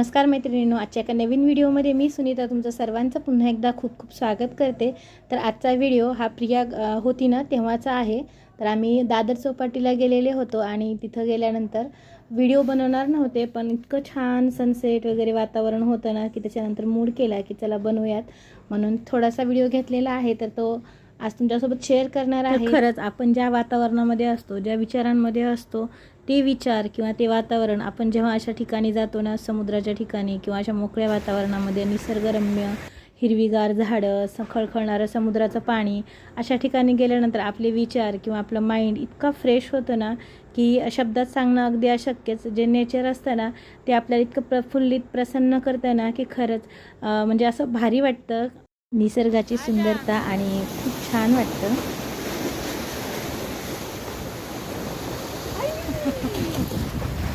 नमस्कार मैत्रिणींनो आजच्या एका नवीन व्हिडिओमध्ये मी सुनीता तुमचं सर्वांचं पुन्हा एकदा खूप खूप स्वागत करते. तर आजचा व्हिडिओ हा प्रिया होती ना तेव्हाचा आहे. तर आम्ही दादर चौपाटीला गेलेले होतो आणि तिथं गेल्यानंतर व्हिडिओ बनवणार नव्हते पण इतकं छान सनसेट वगैरे वातावरण होतं ना की त्याच्यानंतर मूड केला की चला बनवूयात. म्हणून थोडासा व्हिडिओ घेतलेला आहे तर तो आज तुमच्यासोबत शेअर करणार आहे. खरंच आपण ज्या वातावरणामध्ये असतो ज्या विचारांमध्ये असतो ते विचार किंवा ते वातावरण आपण जेव्हा अशा ठिकाणी जातो ना समुद्राच्या ठिकाणी किंवा अशा मोकळ्या वातावरणामध्ये निसर्गरम्य हिरवीगार झाडं स खळखळणारं समुद्राचं पाणी अशा ठिकाणी गेल्यानंतर आपले विचार किंवा आपलं माइंड इतका फ्रेश होतं ना की शब्दात सांगणं अगदी अशक्यच. जे नेचर असतं ना ते आपल्याला इतकं प्रफुल्लित प्रसन्न करतं ना की खरंच म्हणजे असं भारी वाटतं. निसर्गाची सुंदरता आणि खूप छान वाटतं. ハハハハ!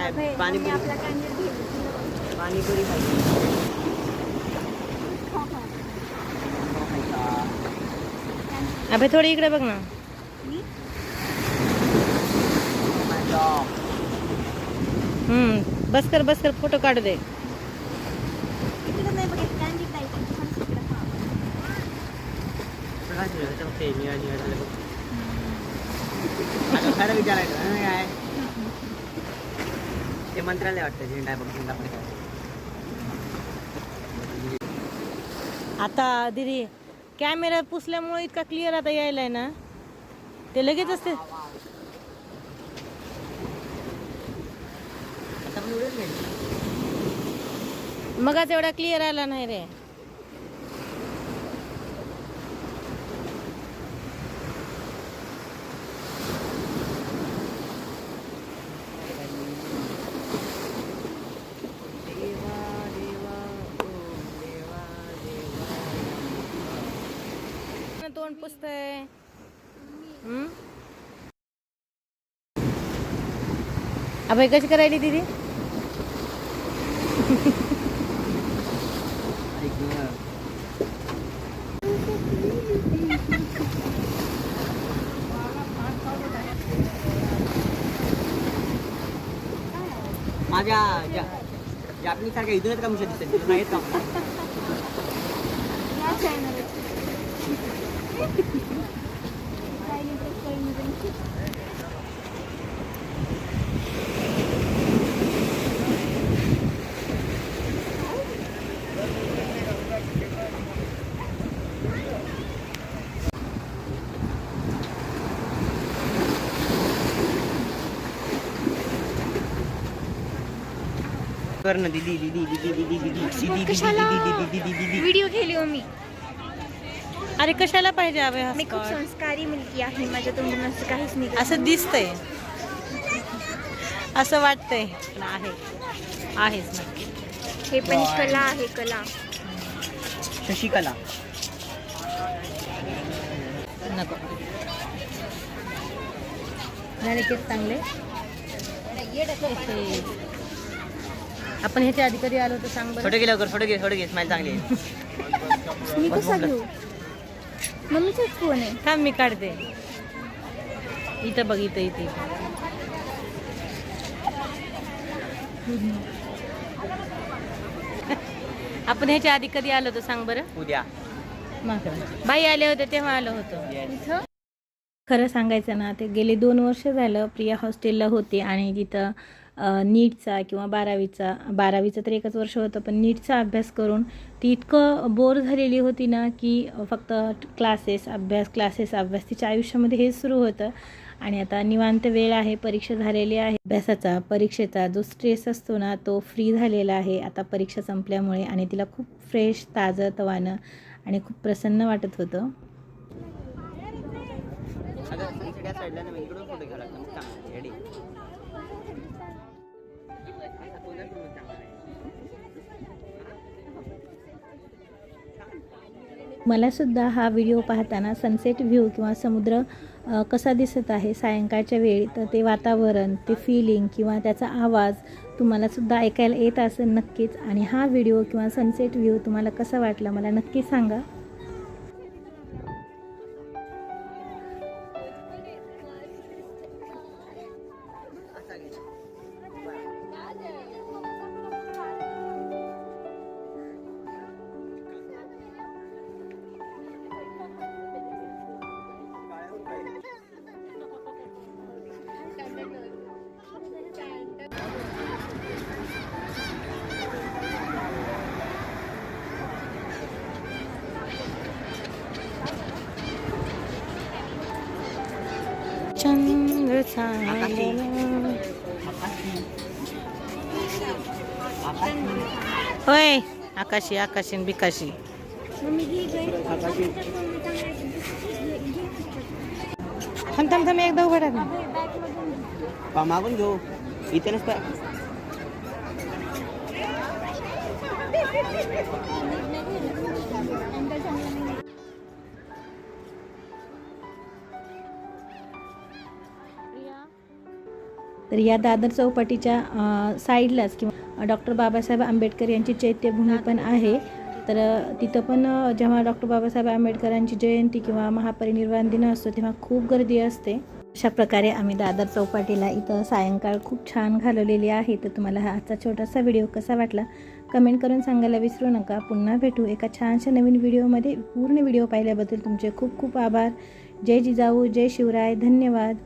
काय पाणीपुरी. पाणीपुरी खायची. अभे थोडी इकडे बघ ना. हम्म बस कर बस कर फोटो काढू दे. विचारायचं हं, काय? ते मंत्रालय वाटतं झेंडा बघ झेंडा. आता दिदी कॅमेरा पुसल्यामुळे इतका क्लिअर आता यायलाय ना ते लगेच असते. मगाच एवढा क्लिअर आला नाही रे कोण पुसतंय अभय कशी करायली दिदी माझ्या जापनीसारख्या इथं आहेत का मुशा दिसत नाहीत का कर ना दीदी दीदी दीदी दीदी दीदी दीदी दीदी कशाला? दीदी दीदी दीदी दीदी व्हिडिओ केली हो मी अरे कशाला पाहिजे अभय हा मी खूप स्कर्ट? संस्कारी मुलगी आहे माझ्या तोंडून असं काहीच नाही असं दिसतंय. असं वाटतंय. पण आहे. आहेच ना. हे पण कला आहे कला. शशिकला नको. झाले केस चांगले? आपण ह्याच्या आधी कधी आलो तर सांग बरं? फोटो लवकर फोटो घे फोटो घे. स्माईल चांगली आहे. मी कसा घेऊ? मम्मीचाच फोन आहे. थांब मी काढते. इथं बघ इथं इथे आपण ह्याच्या आधी कधी आलो होतो सांग बरं? उद्या. बाई आले होते तेव्हा आलो होतो. इथं? खरं सांगायचं ना ते गेले दोन वर्ष झालं प्रिया हॉस्टेलला होते आणि तिथं नीटचा किंवा बारावीचा बारावीचं तर एकच वर्ष होतं पण नीटचा अभ्यास करून ती इतकं बोर झालेली होती ना की फक्त क्लासेस अभ्यास क्लासेस अभ्यास तिच्या आयुष्यामध्ये हे सुरू होतं. आणि आता निवांत वेळ आहे परीक्षा झालेली आहे. अभ्यासाचा परीक्षेचा जो स्ट्रेस असतो ना तो फ्री झालेला आहे. आता परीक्षा संपल्यामुळे आणि तिला खूप फ्रेश ताजं तवानं आणि खूप प्रसन्न वाटत होतं. मलासुद्धा हा व्हिडिओ पाहताना सनसेट व्ह्यू किंवा समुद्र कसा दिसत आहे सायंकाळच्या वेळी? तर ते वातावरण ते फिलिंग किंवा त्याचा आवाज तुम्हालासुद्धा ऐकायला येत असेल नक्कीच. आणि हा व्हिडिओ किंवा सनसेट व्ह्यू तुम्हाला कसा वाटला मला नक्की सांगा. होय आकाशी आकाशी बिकाशी. थांब थांब थांब एकदा उभं राहा. पा मागून घेऊ. इथे नसतं. तर या दादर चौपाटीच्या साईडलाच किंवा डॉक्टर बाबासाहेब आंबेडकर यांची चैत्यभूमी पण आहे. तर तिथं पण जेव्हा डॉक्टर बाबासाहेब आंबेडकरांची जयंती किंवा महापरिनिर्वाण दिन असतो तेव्हा खूप गर्दी असते. अशा प्रकारे आम्ही दादर चौपाटीला इथं सायंकाळ खूप छान घालवलेली आहे. तर तुम्हाला हा आजचा छोटासा व्हिडिओ कसा वाटला कमेंट करून सांगायला विसरू नका. पुन्हा भेटू एका छानशा नवीन व्हिडिओमध्ये. पूर्ण व्हिडिओ पाहिल्याबद्दल तुमचे खूप खूप आभार. जय जिजाऊ जय शिवराय. धन्यवाद.